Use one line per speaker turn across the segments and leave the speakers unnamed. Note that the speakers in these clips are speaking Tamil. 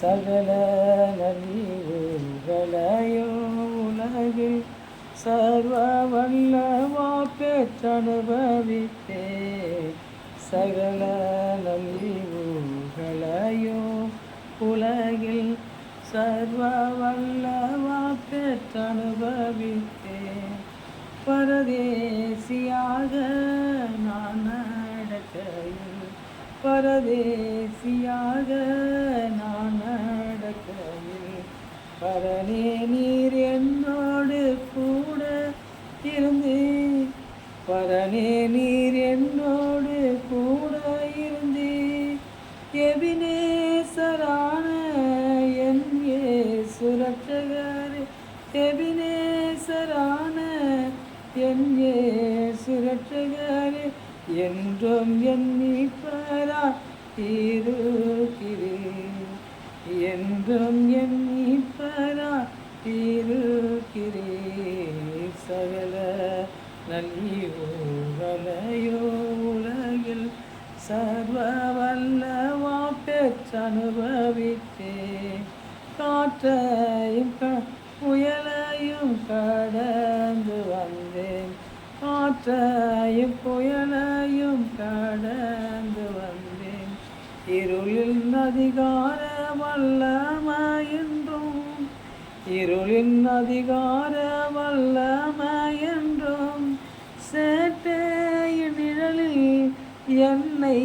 சகல நலிவுகளையோ உலகில் சர்வ வல்லவா பெற்றனுபவித்தே. சகல நலிவுகளையோ உலகில் சர்வ வல்லவா பெற்றனுபவித்தே. பரதேசியாக நான் நடக்கையில் பரதேசியாக நான் நடக்கையில் பரனே நீர் என்னோடு கூட இருந்து பரனே நீர் என்னோடு கூட இருந்து எபினேசரான என் சுரட்சகர் எபினேசரான என் சுரட்சகர் என்றும் என் எண்ணிப்பரா இருக்கிறேன் என்றும் எண்ணிப்பரா இருக்கிறேன் சகல நல்லியோகலையோ உலகில் சர்வ வல்லவா பெற்றனுபவித்தே காற்றையும் க புயலையும் கடந்து வந்தேன். காற்றையும் புயலையும் கடந்து வந்தேன். இருளின் அதிகார வல்லமையென்றும் இருளின் அதிகார வல்லமையென்றும் சேட்டையின் நிழலில் என்னை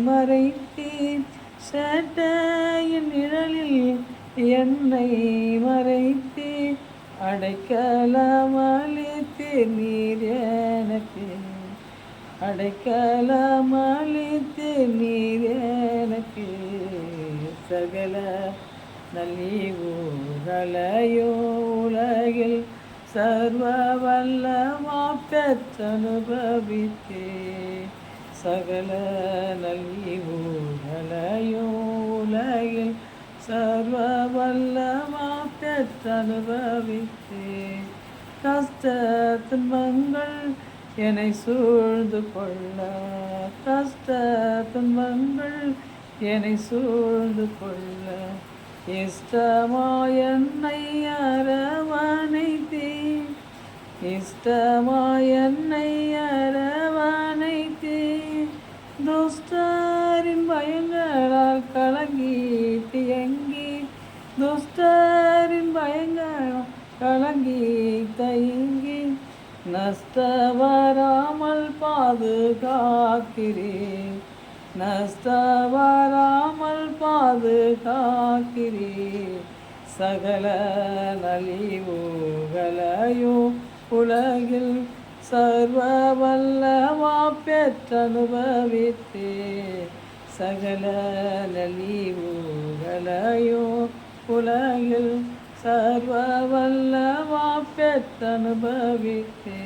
மறைத்தீர். சேட்டையின் நிழலில் என்னை மறைத்தீர். அடைக்கலமளித்தீர் நீர் எனக்கு. அடைக்கலமளித்து நீர் எனக்கு சகல நல்லிவுகளையோ உலகில் சர்வ வல்லமா பெற்றனுபவித்தே சகல நல்லிவுகளையோ உலகில் என்னை சூழ்ந்து கொள்ள கஷ்ட துன்பங்கள் என்னை சூழ்ந்து கொள்ள. இஷ்டமா என்னை அரவணைத்தே இஷ்டமா என்னை நஷ்ட வராமல் பாதுகாக்கிறேன் நஷ்ட வராமல் பாதுகாக்கிறேன் சகல நலிவுகளையோ உலகில் சர்வ வல்லவா பெற்றனுபவித்தே சகல நலிவுகளையோ உலகில் சர்வ வல்லவா பெற்றனுபவித்தே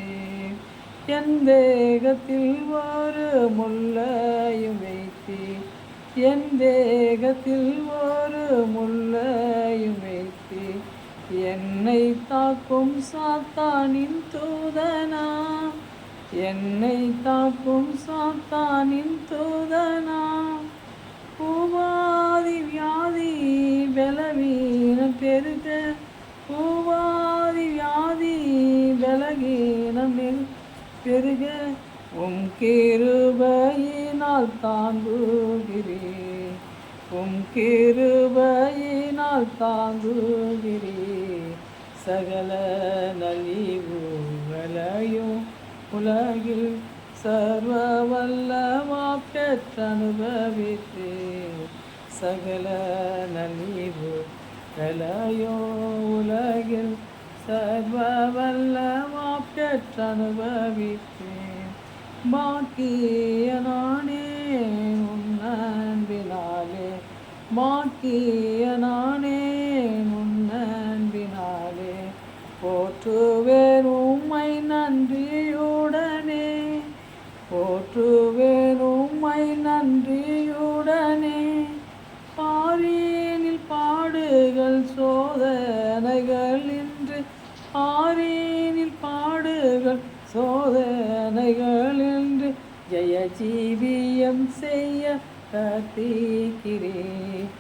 என் தேகத்தில் ஒரு முல்லையும் வைத்தே. என் தேகத்தில் ஒரு முல்லையும் வைத்தே. என்னை தாக்கும் சாத்தானின் தூதனா? என்னை தாக்கும் சாத்தானின் தூதனா? பூவாதி வியாதி பலவீனம் பெருக பூவாதி வியாதி பலகீனம் பெரு- பெருக. உம் கிருபையினால் தாங்குகிறே உம் கிருபையினால் தாங்குகிறே சகல நலிவுகளையும் உலகில் சர்வ வல்லமா சகல நலிவு கலையோ உலகில் சர்வ வல்லமா பெற்றனுபவித்தேன் பாக்கிய நானே உன் அன்பினாலே பாக்கிய நான் போற்றுவேன் உம்மை நன்றியுடனே. பாரீனில் பாடுகள் சோதனைகள் இன்று ஆரீனில் பாடுகள் சோதனைகள் என்று ஜெய ஜீவியம் செய்ய கத்திக்கிறேன்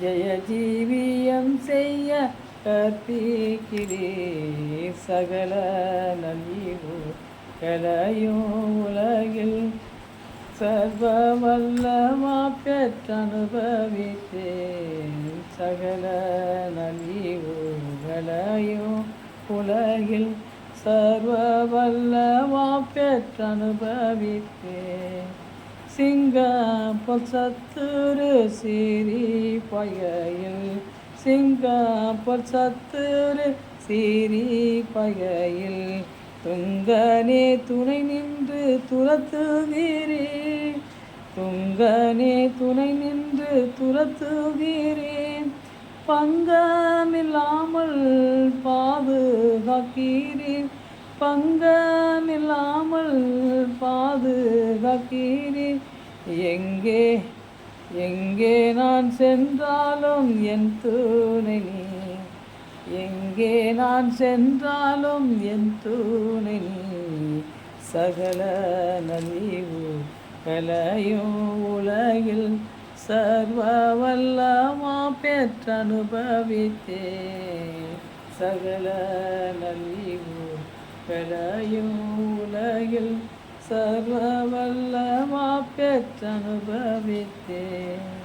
ஜெய ஜீவியம் செய்ய கற்பிக்கிறீர் சகல நலிவு கலையும் உலகில் சர்வ வல்லமா பெற்றனுபவித்தேன் சகல நலிவுகளையும் உலகில் சர்வ வல்லமா பெற்றனுபவித்தேன் சிங்கப்பொல் சத்துரு சிறி பகையில் சிங்கப்பொல் சத்துரு சிறி பகையில் துங்கனே துணை நின்று துரத்துகிறே துங்கனே துணை நின்று துரத்துகிறேன் பங்கமில்லாமல் பாதுகாக்கிறேன் பங்கமில்லாமல் பாதுகாக்கிறேன் எங்கே எங்கே நான் சென்றாலும் என் துணை நீ எங்கே நான் சென்றாலும் என் துணை நீ சகல நலிவு கலையும் உலகில் சர்வ வல்லமா பெற்றனுபவித்தே சகல நலிவு கலையும் உலகில் சர்வ வல்லமா பெற்றனுபவித்தே